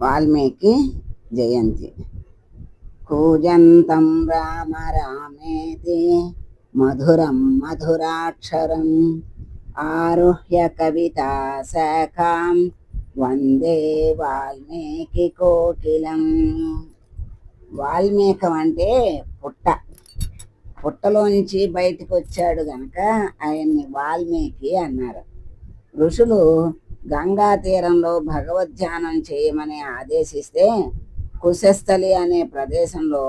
వాల్మీకి జయంతి. కూజంతం రామ రామేతి మధురం మధురాక్షరం ఆరుహ్య కవితా శాఖాం వందే వాల్మీకి కోకిలం. వాల్మీకం అంటే పుట్ట. పుట్టలోంచి బయటకు వచ్చాడు గనక ఆయన్ని వాల్మీకి అన్నారు. ఋషులు గంగా తీరంలో భగవద్ధ్యానం చేయమని ఆదేశిస్తే కుశస్థలి అనే ప్రదేశంలో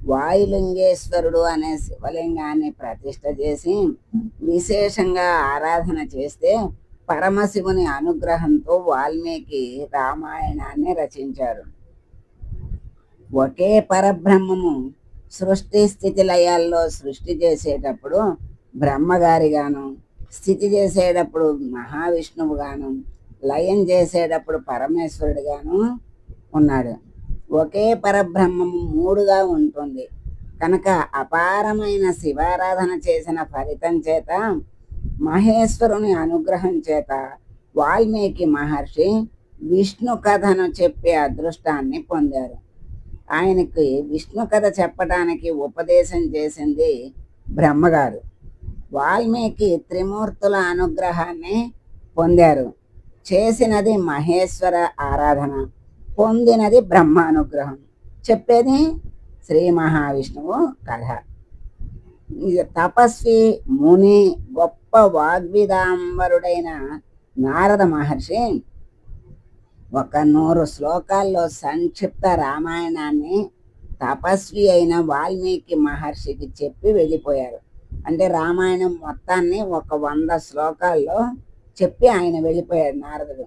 వాయులింగేశ్వరుడు అనే శివలింగాన్ని ప్రతిష్ట చేసి విశేషంగా ఆరాధన చేస్తే పరమశివుని అనుగ్రహంతో వాల్మీకి రామాయణాన్ని రచించారు. ఒకే పరబ్రహ్మము సృష్టి స్థితి లయాల్లో సృష్టి చేసేటప్పుడు బ్రహ్మగారిగాను స్థితి చేసేటప్పుడు మహావిష్ణువుగాను లయం చేసేటప్పుడు పరమేశ్వరుడిగాను ఉన్నాడు. ఒకే పరబ్రహ్మము మూడుగా ఉంటుంది. కనుక అపారమైన శివారాధన చేసిన ఫలితం చేత మహేశ్వరుని అనుగ్రహం చేత వాల్మీకి మహర్షి విష్ణు కథను చెప్పే అదృష్టాన్ని పొందారు. ఆయనకి విష్ణు కథ చెప్పడానికి ఉపదేశం చేసింది బ్రహ్మగారు. వాల్మీకి త్రిమూర్తుల అనుగ్రహాన్ని పొందారు. చేసినది మహేశ్వర ఆరాధన పొందినది బ్రహ్మానుగ్రహం. చెప్పేది శ్రీ మహావిష్ణువు కథ. ఇది తపస్వి ముని గొప్ప వాగ్విదాంబరుడైన నారద మహర్షి ఒక నూరు శ్లోకాల్లో సంక్షిప్త రామాయణాన్ని తపస్వి అయిన వాల్మీకి మహర్షికి చెప్పి వెళ్ళిపోయారు. అంటే రామాయణం మొత్తాన్ని ఒక వంద శ్లోకాల్లో చెప్పి ఆయన వెళ్ళిపోయాడు నారదుడు.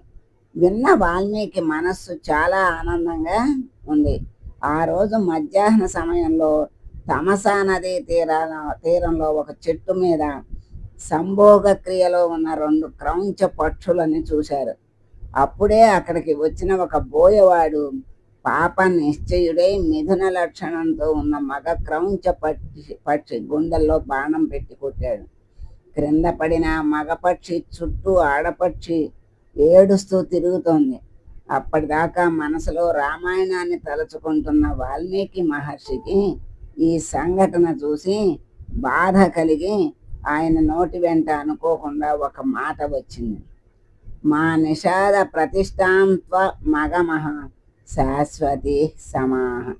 విన్న వాల్మీకి మనస్సు చాలా ఆనందంగా ఉంది. ఆ రోజు మధ్యాహ్న సమయంలో తమసా నదీ తీరాల తీరంలో ఒక చెట్టు మీద సంభోగ క్రియలో ఉన్న రెండు క్రౌంచ పక్షులని చూశారు. అప్పుడే అక్కడికి వచ్చిన ఒక బోయవాడు పాప నిశ్చయుడై మిథున లక్షణంతో ఉన్న మగ క్రౌంచ పక్షి పక్షి గుండెల్లో బాణం పెట్టి కొట్టాడు. క్రింద పడిన మగపక్షి చుట్టూ ఆడపక్షి ఏడుస్తూ తిరుగుతోంది. అప్పటిదాకా మనసులో రామాయణాన్ని తలుచుకుంటున్న వాల్మీకి మహర్షికి ఈ సంఘటన చూసి బాధ కలిగి ఆయన నోటి వెంట అనుకోకుండా ఒక మాట వచ్చింది. మా నిషాద ప్రతిష్టాంత్వ మగమహ శాశ్వతి సమాహ.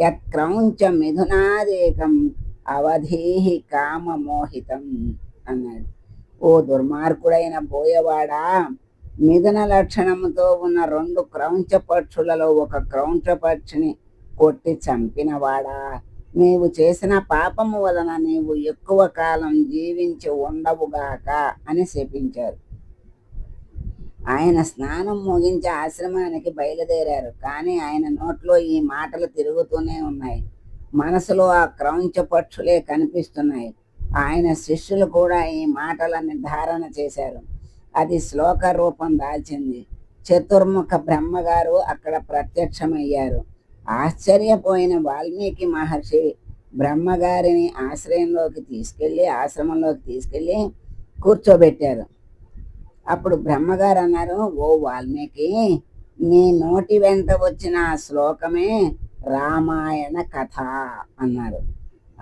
యత్క్రౌంచ మిథునాదేకం అవధీ కామమోహితం. అన్నాడు. ఓ దుర్మార్గుడైన బోయవాడా మిథున లక్షణముతో ఉన్న రెండు క్రౌంచ పక్షులలో ఒక క్రౌంచ పక్షిని కొట్టి చంపినవాడా? నీవు చేసిన పాపము వలన నీవు ఎక్కువ కాలం జీవించి ఉండవుగాక అని శపించారు. ఆయన స్నానం ముగించి ఆశ్రమానికి బయలుదేరారు. కానీ ఆయన నోట్లో ఈ మాటలు తిరుగుతూనే ఉన్నాయి. మనసులో ఆ క్రౌంచ పక్షులే కనిపిస్తున్నాయి. ఆయన శిష్యులు కూడా ఈ మాటలను ధారణ చేశారు. అది శ్లోక రూపం దాల్చింది. చతుర్ముఖ బ్రహ్మగారు అక్కడ ప్రత్యక్షమయ్యారు. ఆశ్చర్యపోయిన వాల్మీకి మహర్షి బ్రహ్మగారిని ఆశ్రయంలోకి తీసుకెళ్ళి ఆశ్రమంలోకి తీసుకెళ్ళి కూర్చోబెట్టారు. అప్పుడు బ్రహ్మగారు అన్నారు ఓ వాల్మీకి నీ నోటి వెంట వచ్చిన ఆ శ్లోకమే రామాయణ కథ అన్నారు.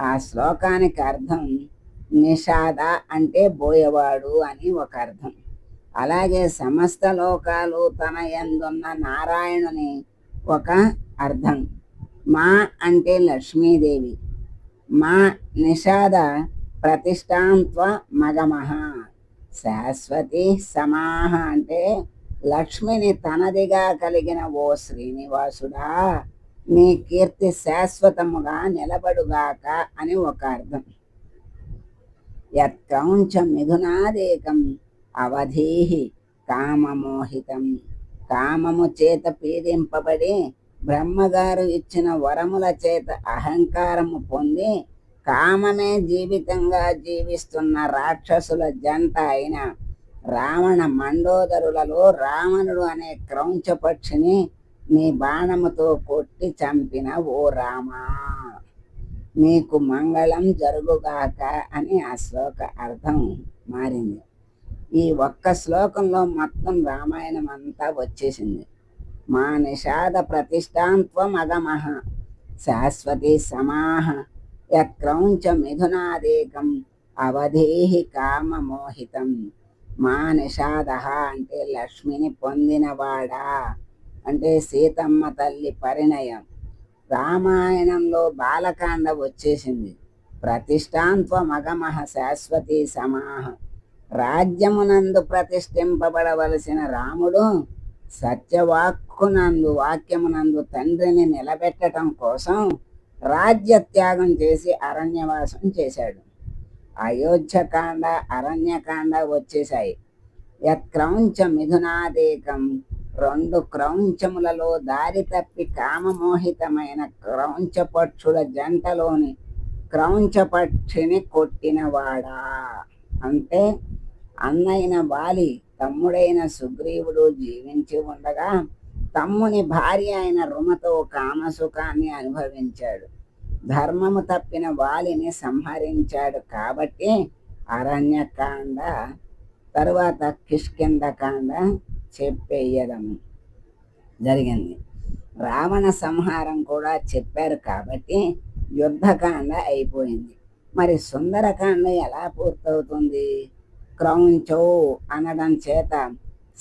ఆ శ్లోకానికి అర్థం నిషాద అంటే బోయవాడు అని ఒక అర్థం అలాగే సమస్త లోకాలు తన ఎందున్న నారాయణుని ఒక అర్థం. మా అంటే లక్ష్మీదేవి. మా నిషాద ప్రతిష్టాంత్వ మగమహ. శాశ్వతి సమాహ అంటే లక్ష్మిని తనదిగా కలిగిన ఓ శ్రీనివాసుడా. నీ కీర్తి శాశ్వతముగా నిలబడుగాక అని ఒక అర్థం. యత్కౌంచ మిథునాదేకం అవధీహి కామమోహితం. కామము చేత పీడింపబడి బ్రహ్మగారు ఇచ్చిన వరముల చేత అహంకారము పొంది కామమే జీవితంగా జీవిస్తున్న రాక్షసుల జంట అయిన రావణ మండోదరులలో రావణుడు అనే క్రౌంచ పక్షిని నీ బాణముతో కొట్టి చంపిన ఓ రామా. మీకు మంగళం జరుగుగాక అని ఆ శ్లోక అర్థం మారింది. ఈ ఒక్క శ్లోకంలో మొత్తం రామాయణం అంతా వచ్చేసింది. మా నిషాద ప్రతిష్టాంత్వమగమః శాశ్వతి సమాహ యక్రౌంచ మిథునాదేకం అవధేహి కామమోహితం. మా నిషాద అంటే లక్ష్మిని పొందినవాడా? అంటే సీతమ్మ తల్లి పరిణయం. రామాయణంలో బాలకాండ వచ్చేసింది. ప్రతిష్టాంత్వ మగమహ శాశ్వతి సమాహ. రాజ్యమునందు ప్రతిష్ఠింపబడవలసిన రాముడు సత్యవాక్కునందు వాక్యమునందు తండ్రిని నిలబెట్టడం కోసం రాజ్య త్యాగం చేసి అరణ్యవాసం చేశాడు. అయోధ్యకాండ అరణ్యకాండ వచ్చేసాయి యత్క్రౌంచ మిథునాదేకం రెండు క్రౌంచములలో దారి తప్పి కామమోహితమైన క్రౌంచపక్షుల జంటలోని క్రౌంచపక్షిని కొట్టినవాడా అంటే అన్నైన వాలి తమ్ముడైన సుగ్రీవుడు జీవించి ఉండగా తమ్ముని భార్య అయిన రుమతో కామసుఖాన్ని అనుభవించాడు. ధర్మము తప్పిన వాలిని సంహరించాడు కాబట్టి అరణ్యకాండ తరువాత కిష్కిందకాండ చెప్పేయడం జరిగింది. రావణ సంహారం కూడా చెప్పారు కాబట్టి యుద్ధకాండ అయిపోయింది. మరి సుందరకాండ ఎలా పూర్తవుతుంది? క్రౌంచో అనడం చేత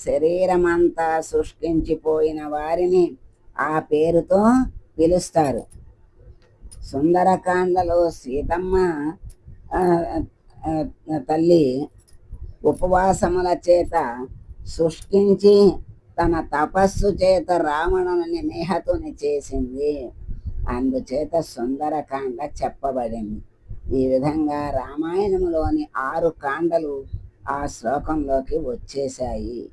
శరీరమంతా శుష్కించిపోయిన వారిని ఆ పేరుతో పిలుస్తారు. సుందరకాండలో సీతమ్మ తల్లి ఉపవాసముల చేత సృష్టించి తన తపస్సు చేత రావణుని నిహతుని చేసింది. అందుచేత సుందరకాండ చెప్పబడింది. ఈ విధంగా రామాయణంలోని ఆరు కాండలు ఆ శ్లోకంలోకి వచ్చేశాయి.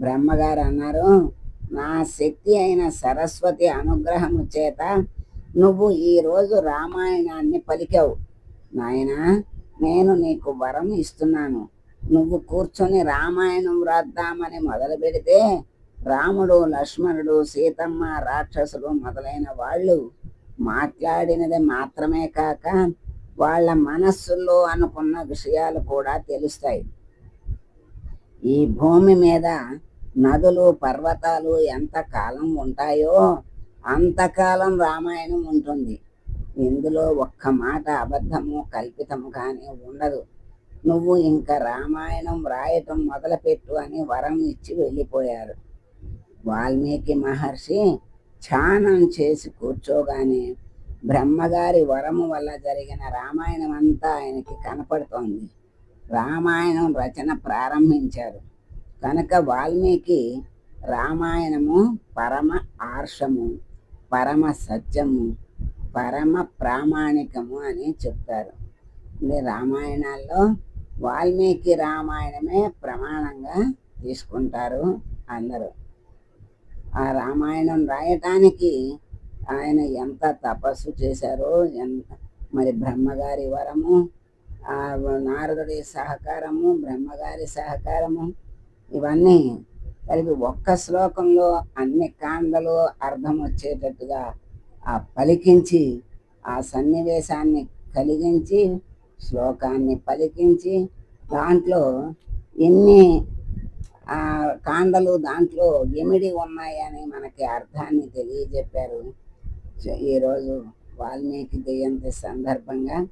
బ్రహ్మగారు అన్నారు నా శక్తి అయిన సరస్వతి అనుగ్రహము చేత నువ్వు ఈరోజు రామాయణాన్ని పలికావు. నాయనా నేను నీకు వరం ఇస్తున్నాను. నువ్వు కూర్చొని రామాయణం వ్రాద్దామని మొదలు పెడితే రాముడు లక్ష్మణుడు సీతమ్మ రాక్షసుడు మొదలైన వాళ్ళు మాట్లాడినది మాత్రమే కాక వాళ్ళ మనస్సుల్లో అనుకున్న విషయాలు కూడా తెలుస్తాయి. ఈ భూమి మీద నదులు పర్వతాలు ఎంత కాలం ఉంటాయో అంతకాలం రామాయణం ఉంటుంది. ఇందులో ఒక్క మాట అబద్ధము కల్పితము కానీ ఉండదు. నువ్వు ఇంకా రామాయణం రాయటం మొదలుపెట్టు అని వరం ఇచ్చి వెళ్ళిపోయారు. వాల్మీకి మహర్షి ఛానం చేసి కూర్చోగానే బ్రహ్మగారి వరము వల్ల జరిగిన రామాయణం అంతా ఆయనకి కనపడుతోంది. రామాయణం రచన ప్రారంభించారు. కనుక వాల్మీకి రామాయణము పరమ ఆర్షము పరమ సత్యము పరమ ప్రామాణికము అని చెప్తారు. రామాయణాల్లో వాల్మీకి రామాయణమే ప్రమాణంగా తీసుకుంటారు అందరూ. ఆ రామాయణం రాయటానికి ఆయన ఎంత తపస్సు చేశారో ఎంత మరి బ్రహ్మగారి వరము ఆ నారదుడి సహకారము బ్రహ్మగారి సహకారము ఇవన్నీ కలిపి ఒక్క శ్లోకంలో అన్ని కాండలు అర్థం వచ్చేటట్టుగా ఆ పలికించి ఆ సన్నివేశాన్ని కలిగించి శ్లోకాన్ని పలికించి దాంట్లో ఎన్ని ఆ కాండలు దాంట్లో ఎమిడి ఉన్నాయని మనకి అర్థాన్ని తెలియజెప్పారు. ఈరోజు వాల్మీకి జయంతి సందర్భంగా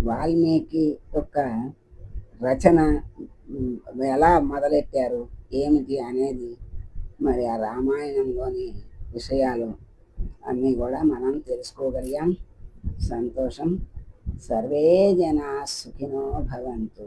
వాల్మీకి యొక్క రచన ఎలా మొదలెట్టారు ఏమిటి అనేది మరి ఆ రామాయణంలోని విషయాలు అన్నీ కూడా మనం తెలుసుకోగలిగాం. సంతోషం. సర్వే జనా సుఖినో భవంతు.